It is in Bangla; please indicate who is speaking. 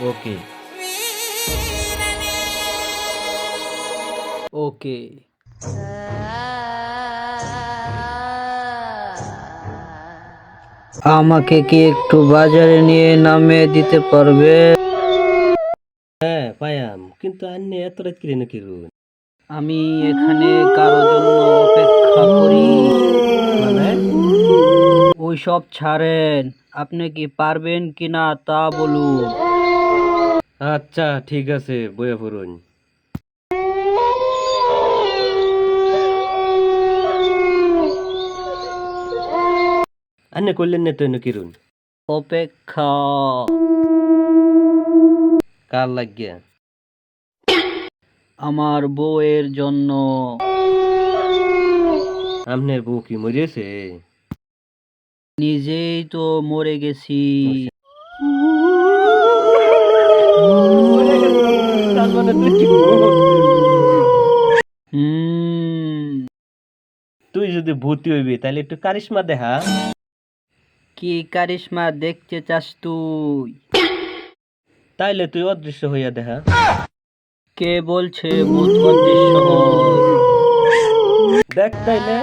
Speaker 1: ওকে
Speaker 2: ওকে আমাকে কি একটু বাজারে নিয়ে নামিয়ে দিতে পারবে?
Speaker 1: হ্যাঁ পায়াম। কিন্তু আন্নে এত রাত কিরে নাকি রুন
Speaker 2: আমি এখানে কারও জন্য অপেক্ষা করি।
Speaker 1: মানে?
Speaker 2: ওই সব ছাড়েন। আপনি কি পারবেন কিনা তা বলুন।
Speaker 1: আচ্ছা ঠিক আছে বইয়া পড়ুন। আন্নে করলেন না তো নাকি রুন
Speaker 2: অপেক্ষা।
Speaker 1: কার লাগিয়া?
Speaker 2: আমার বউয়ের জন্য।
Speaker 1: আপনার বউ কি মরিয়েছে
Speaker 2: নিজেই তো মরে গেছি।
Speaker 1: তুই কি তুই যদি ভূতি হইবি তাহলে একটু কারিশমা দেখা।
Speaker 2: কি কারিশমা দেখতে চাস তুই?
Speaker 1: তাইলে তুই অদৃশ্য হইয়া দেখা।
Speaker 2: কে বলছে ভূত অদৃশ্য হয়?
Speaker 1: দেখ তাইলে।